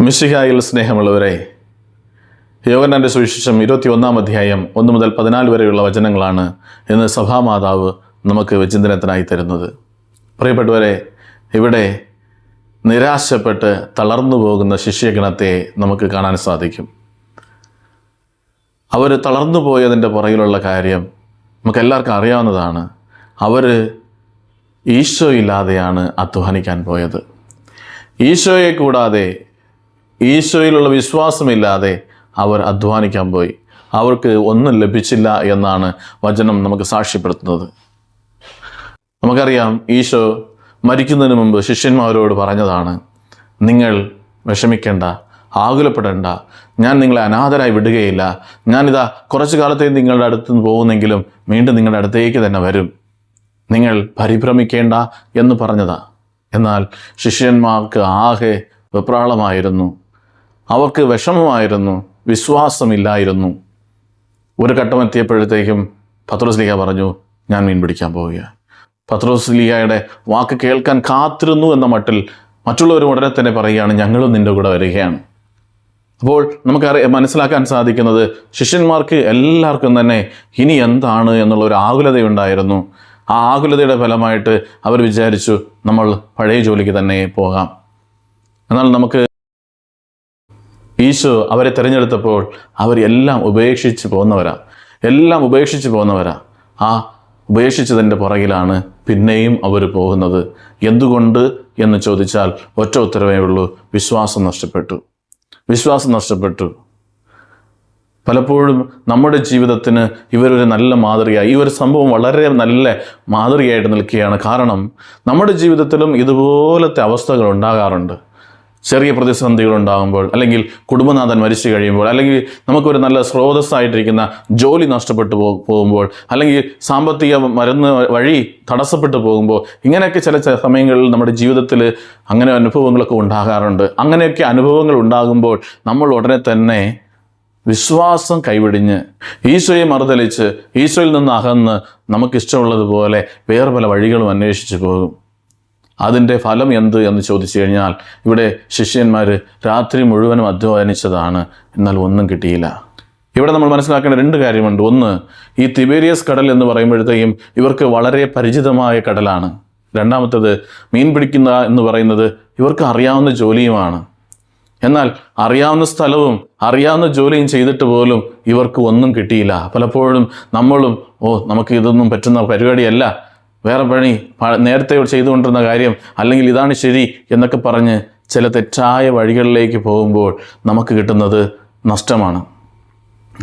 മിശിഹായിൽ സ്നേഹമുള്ളവരെ യോഗനാന്റെ സുവിശേഷം ഇരുപത്തി ഒന്നാം അധ്യായം ഒന്ന് മുതൽ പതിനാല് വരെയുള്ള വചനങ്ങളാണ് ഇന്ന് സഭാമാതാവ് നമുക്ക് വിചിന്തനത്തിനായി തരുന്നത്. പ്രിയപ്പെട്ടവരെ ഇവിടെ നിരാശപ്പെട്ട് തളർന്നു പോകുന്ന ശിഷ്യഗണത്തെ നമുക്ക് കാണാൻ സാധിക്കും. അവർ തളർന്നു പോയതിന്റെ പുറകിലുള്ള കാര്യം നമുക്ക് എല്ലാവർക്കും അറിയാവുന്നതാണ്. അവർ ഈശോ ഇല്ലാതെയാണ് അധ്വാനിക്കാൻ പോയത്. ഈശോയെ കൂടാതെ ഈശോയിലുള്ള വിശ്വാസമില്ലാതെ അവർ അധ്വാനിക്കാൻ പോയി. അവർക്ക് ഒന്നും ലഭിച്ചില്ല എന്നാണ് വചനം നമുക്ക് സാക്ഷ്യപ്പെടുത്തുന്നത്. നമുക്കറിയാം ഈശോ മരിക്കുന്നതിന് മുമ്പ് ശിഷ്യന്മാരോട് പറഞ്ഞതാണ് നിങ്ങൾ വിഷമിക്കേണ്ട ആകുലപ്പെടേണ്ട ഞാൻ നിങ്ങളെ അനാഥരായി വിടുകയില്ല. ഞാനിതാ കുറച്ചു കാലത്തേക്ക് നിങ്ങളുടെ അടുത്ത് നിന്ന് പോകുന്നെങ്കിലും വീണ്ടും നിങ്ങളുടെ അടുത്തേക്ക് തന്നെ വരും. നിങ്ങൾ പരിഭ്രമിക്കേണ്ട എന്ന് പറഞ്ഞതാ. എന്നാൽ ശിഷ്യന്മാർക്ക് ആകെ വെപ്രാളമായിരുന്നു. അവർക്ക് വിഷമമായിരുന്നു വിശ്വാസമില്ലായിരുന്നു. ഒരു ഘട്ടം എത്തിയപ്പോഴത്തേക്കും പത്രോസ്ലിഹ പറഞ്ഞു ഞാൻ മീൻ പിടിക്കാൻ പോവുകയാണ് പത്രോസ്ലിഹയുടെ വാക്ക് കേൾക്കാൻ കാത്തിരുന്നു എന്ന മട്ടിൽ മറ്റുള്ളവർ ഉടനെ തന്നെ പറയുകയാണ് ഞങ്ങളും നിന്റെ കൂടെ വരികയാണ്. അപ്പോൾ നമുക്ക് മനസ്സിലാക്കാൻ സാധിക്കുന്നത് ശിഷ്യന്മാർക്ക് എല്ലാവർക്കും തന്നെ ഇനി എന്താണ് എന്നുള്ള ഒരു ആകുലതയുണ്ടായിരുന്നു. ആ ആകുലതയുടെ ഫലമായിട്ട് അവർ വിചാരിച്ചു നമ്മൾ പഴയ ജോലിക്ക് തന്നെ പോകാം. എന്നാൽ നമുക്ക് ഈശോ അവരെ തിരഞ്ഞെടുത്തപ്പോൾ എല്ലാം ഉപേക്ഷിച്ച് പോകുന്നവരാ. എല്ലാം ഉപേക്ഷിച്ച് പോകുന്നവരാ. ആ ഉപേക്ഷിച്ചതിന്റെ പുറകിലാണ് പിന്നെയും അവർ പോകുന്നത്. എന്തുകൊണ്ട് എന്ന് ചോദിച്ചാൽ ഒറ്റ ഉത്തരവേ ഉള്ളൂ വിശ്വാസം നഷ്ടപ്പെട്ടു. വിശ്വാസം നഷ്ടപ്പെട്ടു. പലപ്പോഴും നമ്മുടെ ജീവിതത്തിന് ഇവരൊരു നല്ല മാതൃകയായി ഈ ഒരു സംഭവം വളരെ നല്ല മാതൃകയായിട്ട് നിൽക്കുകയാണ്. കാരണം നമ്മുടെ ജീവിതത്തിലും ഇതുപോലത്തെ അവസ്ഥകൾ ഉണ്ടാകാറുണ്ട്. ചെറിയ പ്രതിസന്ധികൾ ഉണ്ടാകുമ്പോൾ അല്ലെങ്കിൽ കുടുംബനാഥൻ മരിച്ചു കഴിയുമ്പോൾ അല്ലെങ്കിൽ നമുക്കൊരു നല്ല സ്രോതസ്സായിട്ടിരിക്കുന്ന ജോലി നഷ്ടപ്പെട്ടു പോകുമ്പോൾ അല്ലെങ്കിൽ സാമ്പത്തിക മരുന്ന് വഴി തടസ്സപ്പെട്ടു പോകുമ്പോൾ ഇങ്ങനെയൊക്കെ ചില സമയങ്ങളിൽ നമ്മുടെ ജീവിതത്തിൽ അങ്ങനെ അനുഭവങ്ങളൊക്കെ ഉണ്ടാകാറുണ്ട്. അങ്ങനെയൊക്കെ അനുഭവങ്ങൾ ഉണ്ടാകുമ്പോൾ നമ്മൾ ഉടനെ തന്നെ വിശ്വാസം കൈവിടിഞ്ഞ് ഈശോയെ മറുതലിച്ച് ഈശോയിൽ നിന്ന് അകന്ന് നമുക്കിഷ്ടമുള്ളതുപോലെ വേറെ പല വഴികളും അന്വേഷിച്ച് പോകും. അതിന്റെ ഫലം എന്ത് എന്ന് ചോദിച്ചു കഴിഞ്ഞാൽ ഇവിടെ ശിഷ്യന്മാർ രാത്രി മുഴുവനും അധ്വാനിച്ചതാണ് എന്നാൽ ഒന്നും കിട്ടിയില്ല. ഇവിടെ നമ്മൾ മനസ്സിലാക്കേണ്ട രണ്ട് കാര്യമുണ്ട്. ഒന്ന് ഈ തിബേരിയസ് കടൽ എന്ന് പറയുമ്പോഴത്തേക്കും ഇവർക്ക് വളരെ പരിചിതമായ കടലാണ്. രണ്ടാമത്തത് മീൻ പിടിക്കുന്ന എന്ന് പറയുന്നത് ഇവർക്ക് അറിയാവുന്ന ജോലിയുമാണ്. എന്നാൽ അറിയാവുന്ന സ്ഥലവും അറിയാവുന്ന ജോലിയും ചെയ്തിട്ട് പോലും ഇവർക്ക് ഒന്നും കിട്ടിയില്ല. പലപ്പോഴും നമ്മളും ഓ നമുക്ക് ഇതൊന്നും പറ്റുന്ന പരിപാടിയല്ല വേറെ പണി നേരത്തെ ചെയ്തുകൊണ്ടിരുന്ന കാര്യം അല്ലെങ്കിൽ ഇതാണ് ശരി എന്നൊക്കെ പറഞ്ഞ് ചില തെറ്റായ വഴികളിലേക്ക് പോകുമ്പോൾ നമുക്ക് കിട്ടുന്നത് നഷ്ടമാണ്.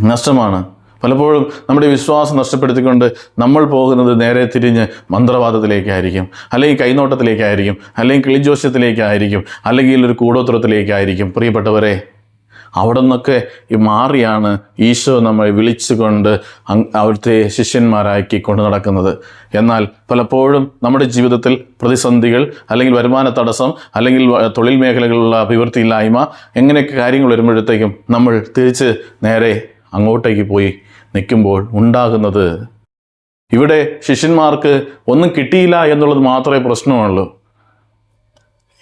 നഷ്ടമാണ്. പലപ്പോഴും നമ്മുടെ വിശ്വാസം നഷ്ടപ്പെടുത്തിക്കൊണ്ട് നമ്മൾ പോകുന്നത് നേരെ തിരിഞ്ഞ് മന്ത്രവാദത്തിലേക്കായിരിക്കും അല്ലെങ്കിൽ കൈനോട്ടത്തിലേക്കായിരിക്കും അല്ലെങ്കിൽ കിളിജോഷ്യത്തിലേക്കായിരിക്കും അല്ലെങ്കിൽ ഒരു കൂടോത്രത്തിലേക്കായിരിക്കും. പ്രിയപ്പെട്ടവരെ അവിടെ നിന്നൊക്കെ മാറിയാണ് ഈശോ നമ്മളെ വിളിച്ചുകൊണ്ട് അവിടുത്തെ ശിഷ്യന്മാരാക്കി കൊണ്ട് നടക്കുന്നത്. എന്നാൽ പലപ്പോഴും നമ്മുടെ ജീവിതത്തിൽ പ്രതിസന്ധികൾ അല്ലെങ്കിൽ വരുമാന തടസ്സം അല്ലെങ്കിൽ തൊഴിൽ മേഖലകളിലുള്ള അഭിവൃദ്ധിയില്ലായ്മ എങ്ങനെയൊക്കെ കാര്യങ്ങൾ വരുമ്പോഴത്തേക്കും നമ്മൾ തിരിച്ച് നേരെ അങ്ങോട്ടേക്ക് പോയി നിൽക്കുമ്പോൾ ഉണ്ടാകുന്നത്. ഇവിടെ ശിഷ്യന്മാർക്ക് ഒന്നും കിട്ടിയില്ല എന്നുള്ളത് മാത്രമേ പ്രശ്നമുള്ളൂ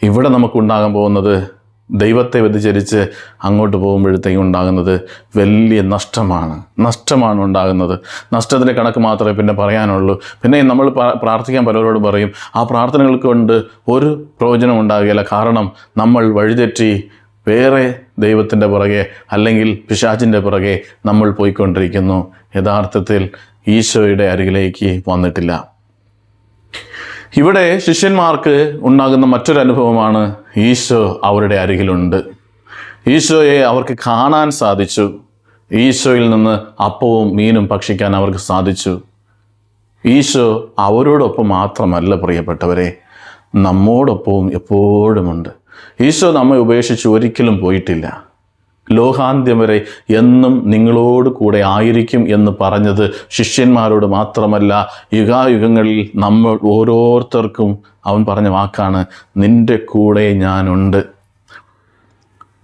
ഇവിടെ നമുക്കുണ്ടാകാൻ പോകുന്നത് ദൈവത്തെ വ്യതിചരിച്ച് അങ്ങോട്ട് പോകുമ്പോഴത്തേക്കും ഉണ്ടാകുന്നത് വലിയ നഷ്ടമാണ്. നഷ്ടമാണ് ഉണ്ടാകുന്നത്. നഷ്ടത്തിന്റെ കണക്ക് മാത്രമേ പിന്നെ പറയാനുള്ളൂ. പിന്നെ നമ്മൾ പ്രാർത്ഥിക്കാൻ പലരോട് പറയും ആ പ്രാർത്ഥനകൾ കൊണ്ട് ഒരു പ്രയോജനം ഉണ്ടാകുകയില്ല. കാരണം നമ്മൾ വഴിതെറ്റി വേറെ ദൈവത്തിന്റെ പുറകെ അല്ലെങ്കിൽ പിശാചിന്റെ പുറകെ നമ്മൾ പോയിക്കൊണ്ടിരിക്കുന്നു. യഥാർത്ഥത്തിൽ ഈശോയുടെ അരികിലേക്ക് വന്നിട്ടില്ല. ഇവിടെ ശിഷ്യന്മാർക്ക് ഉണ്ടാകുന്ന മറ്റൊരു അനുഭവമാണ് ഈശോ അവരുടെ അരികിലുണ്ട്. ഈശോയെ അവർക്ക് കാണാൻ സാധിച്ചു. ഈശോയിൽ നിന്ന് അപ്പവും മീനും ഭക്ഷിക്കാൻ അവർക്ക് സാധിച്ചു. ഈശോ അവരോടൊപ്പം മാത്രമല്ല പ്രിയപ്പെട്ടവരെ നമ്മോടൊപ്പവും എപ്പോഴുമുണ്ട്. ഈശോ നമ്മെ ഉപേക്ഷിച്ച് ഒരിക്കലും പോയിട്ടില്ല. ലോകാന്ത്യം വരെ എന്നും നിങ്ങളോട് കൂടെ ആയിരിക്കും എന്ന് പറഞ്ഞത് ശിഷ്യന്മാരോട് മാത്രമല്ല യുഗായുഗങ്ങളിൽ നമ്മൾ ഓരോരുത്തർക്കും അവൻ പറഞ്ഞ വാക്കാണ് നിന്റെ കൂടെ ഞാനുണ്ട്.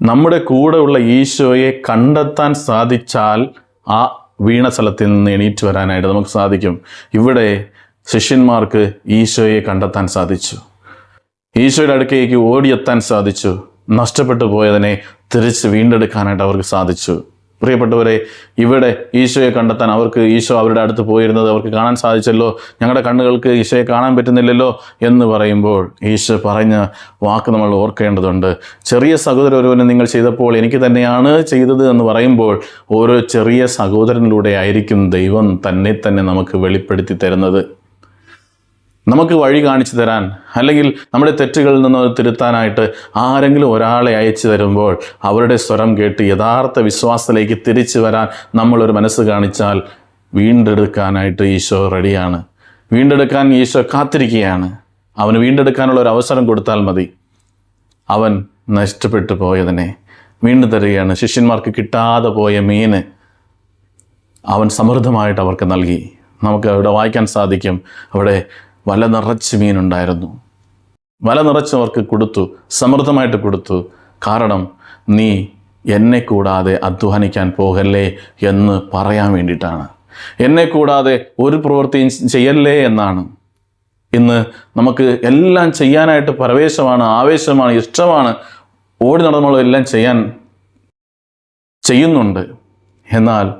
നമ്മുടെ കൂടെയുള്ള ഈശോയെ കണ്ടെത്താൻ സാധിച്ചാൽ ആ വീണ സ്ഥലത്തിൽ നിന്ന് എണീറ്റ് വരാനായിട്ട് നമുക്ക് സാധിക്കും. ഇവിടെ ശിഷ്യന്മാർക്ക് ഈശോയെ കണ്ടെത്താൻ സാധിച്ചു. ഈശോയുടെ അടുക്കേക്ക് ഓടിയെത്താൻ സാധിച്ചു. നഷ്ടപ്പെട്ടു പോയതിനെ തിരിച്ച് വീണ്ടെടുക്കാനായിട്ട് അവർക്ക് സാധിച്ചു. പ്രിയപ്പെട്ടവരെ ഇവിടെ ഈശോയെ കണ്ടെത്താൻ അവർക്ക് ഈശോ അവരുടെ അടുത്ത് പോയിരുന്നത് അവർക്ക് കാണാൻ സാധിച്ചല്ലോ. ഞങ്ങളുടെ കണ്ണുകൾക്ക് ഈശോയെ കാണാൻ പറ്റുന്നില്ലല്ലോ എന്ന് പറയുമ്പോൾ ഈശോ പറഞ്ഞ വാക്ക് നമ്മൾ ഓർക്കേണ്ടതുണ്ട്. ചെറിയ സഹോദര ഒരുവനെ നിങ്ങൾ ചെയ്തപ്പോൾ എനിക്ക് തന്നെയാണ് ചെയ്തത് എന്ന് പറയുമ്പോൾ ഓരോ ചെറിയ സഹോദരനിലൂടെ ആയിരിക്കും ദൈവം തന്നെ തന്നെ നമുക്ക് വെളിപ്പെടുത്തി തരുന്നത്. നമുക്ക് വഴി കാണിച്ചു തരാൻ അല്ലെങ്കിൽ നമ്മുടെ തെറ്റുകളിൽ നിന്ന് തിരുത്താനായിട്ട് ആരെങ്കിലും ഒരാളെ അയച്ചു തരുമ്പോൾ അവരുടെ സ്വരം കേട്ട് യഥാർത്ഥ വിശ്വാസത്തിലേക്ക് തിരിച്ചു വരാൻ നമ്മളൊരു മനസ്സ് കാണിച്ചാൽ വീണ്ടെടുക്കാനായിട്ട് ഈശോ റെഡിയാണ്. വീണ്ടെടുക്കാൻ ഈശോ കാത്തിരിക്കുകയാണ്. അവന് വീണ്ടെടുക്കാനുള്ള ഒരു അവസരം കൊടുത്താൽ മതി. അവൻ നഷ്ടപ്പെട്ടു പോയതിനെ വീണ്ടും തരികയാണ്. ശിഷ്യന്മാർക്ക് കിട്ടാതെ പോയ മീന് അവൻ സമൃദ്ധമായിട്ട് അവർക്ക് നൽകി. നമുക്ക് അവിടെ വായിക്കാൻ സാധിക്കും. അവിടെ വല നിറച്ച് മീനുണ്ടായിരുന്നു. വല നിറച്ച് അവർക്ക് കൊടുത്തു സമൃദ്ധമായിട്ട് കൊടുത്തു. കാരണം നീ എന്നെ കൂടാതെ അധ്വാനിക്കാൻ പോകല്ലേ എന്ന് പറയാൻ വേണ്ടിയിട്ടാണ്. എന്നെ കൂടാതെ ഒരു പ്രവൃത്തിയും ചെയ്യല്ലേ എന്നാണ്. ഇന്ന് നമുക്ക് എല്ലാം ചെയ്യാനായിട്ട് പരവേശമാണ് ആവേശമാണ് ഇഷ്ടമാണ്. ഓടി നടന്നുള്ളതെല്ലാം ചെയ്യാൻ ചെയ്യുന്നുണ്ട്. എന്നാൽ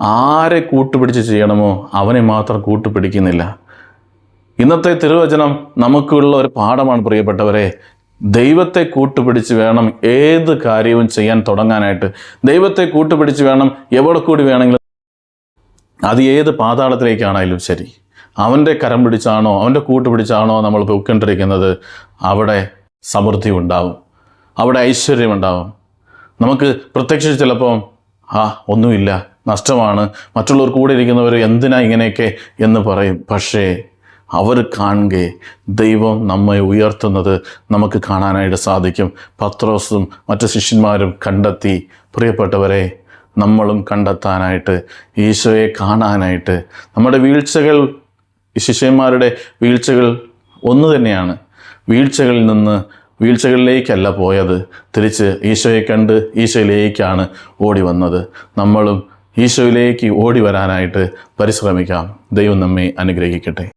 ആരെ കൂട്ടുപിടിച്ച് ചെയ്യണമോ? അവനെ മാത്രം കൂട്ടുപിടിക്കുന്നില്ല. ഇന്നത്തെ തിരുവചനം നമുക്കുള്ള ഒരു പാഠമാണ് പ്രിയപ്പെട്ടവരെ. ദൈവത്തെ കൂട്ടുപിടിച്ച് വേണം ഏത് കാര്യവും ചെയ്യാൻ തുടങ്ങാനായിട്ട്. ദൈവത്തെ കൂട്ടുപിടിച്ച് വേണം എവിടെ കൂടി വേണമെങ്കിലും. അത് ഏത് പാതാളത്തിലേക്കാണെങ്കിലും ശരി. അവന്റെ കരം പിടിച്ചാണോ അവന്റെ കൂട്ടുപിടിച്ചാണോ നമ്മൾ പൊയ്ക്കൊണ്ടിരിക്കുന്നത്? അവിടെ സമൃദ്ധി ഉണ്ടാവും. അവിടെ ഐശ്വര്യം ഉണ്ടാവും. നമുക്ക് പ്രത്യക്ഷിച്ച് ചിലപ്പോൾ ആ ഒന്നുമില്ല. നഷ്ടമാണ്. മറ്റുള്ളവർ കൂടെ ഇരിക്കുന്നവർ എന്തിനാ ഇങ്ങനെയൊക്കെ? എന്ന് പറയും. പക്ഷേ അവർ കാണുകെ ദൈവം നമ്മെ ഉയർത്തുന്നത് നമുക്ക് കാണാനായിട്ട് സാധിക്കും. പത്രോസും മറ്റു ശിഷ്യന്മാരും കണ്ടെത്തി. പ്രിയപ്പെട്ടവരെ നമ്മളും കണ്ടെത്താനായിട്ട് ഈശോയെ കാണാനായിട്ട്. നമ്മുടെ വീഴ്ചകൾ ശിഷ്യന്മാരുടെ വീഴ്ചകൾ ഒന്ന് തന്നെയാണ്. വീഴ്ചകളിൽ നിന്ന് വീഴ്ചകളിലേക്കല്ല പോയത്. തിരിച്ച് ഈശോയെ കണ്ട് ഈശോയിലേക്കാണ് ഓടി വന്നത്. നമ്മളും ഈശോയിലേക്ക് ഓടി വരാനായിട്ട് പരിശ്രമിക്കാം. ദൈവം നമ്മെ അനുഗ്രഹിക്കട്ടെ.